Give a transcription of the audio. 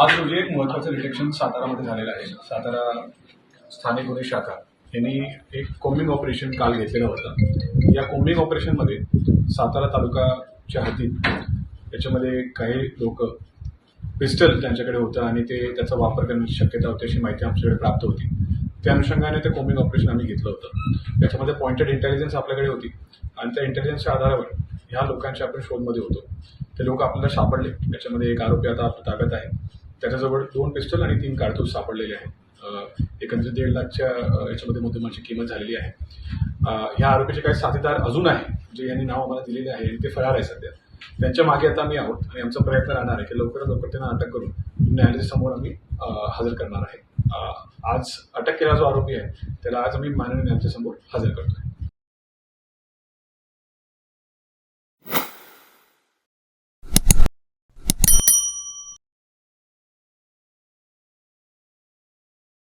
आज रोजी एक महत्त्वाचं रिलेक्शन सातारामध्ये झालेलं आहे सातारा स्थानिक गुन्हे शाखा यांनी एक कोम्बिंग ऑपरेशन काल घेतलेलं होतं. या कोम्बिंग ऑपरेशनमध्ये सातारा तालुकाच्या हद्दीत याच्यामध्ये काही लोक पिस्टल त्यांच्याकडे होतं आणि ते त्याचा वापर करण्याची शक्यता होती अशी माहिती आमच्याकडे प्राप्त होती. त्या अनुषंगाने ते कोम्बिंग ऑपरेशन आम्ही घेतलं होतं. याच्यामध्ये पॉइंटेड इंटेलिजन्स आपल्याकडे होती आणि त्या इंटेलिजन्सच्या आधारावर ह्या लोकांच्या आपण शोधमध्ये होतो. ते लोक आपल्याला सापडले. त्याच्यामध्ये एक आरोपी आता आपल्या ताब्यात आहे. त्याच्याजवळ दोन पिस्टल आणि तीन कारतूस सापडलेले आहेत. एकंदरीत दीड लाखच्या याच्यामध्ये मुद्देमाची किंमत झालेली आहे. ह्या आरोपीचे काही साथीदार अजून आहे जे यांनी नाव आम्हाला दिलेले आहे आणि ते फरार आहे सध्या. त्यांच्या मागे आता आम्ही आहोत आणि आमचा प्रयत्न राहणार आहे की लवकरात लवकर त्यांना अटक करून न्यायालयासमोर आम्ही हजर करणार आहे. आज अटक केला जो आरोपी आहे त्याला आज आम्ही माननीय न्यायालयासमोर हजर करतोय.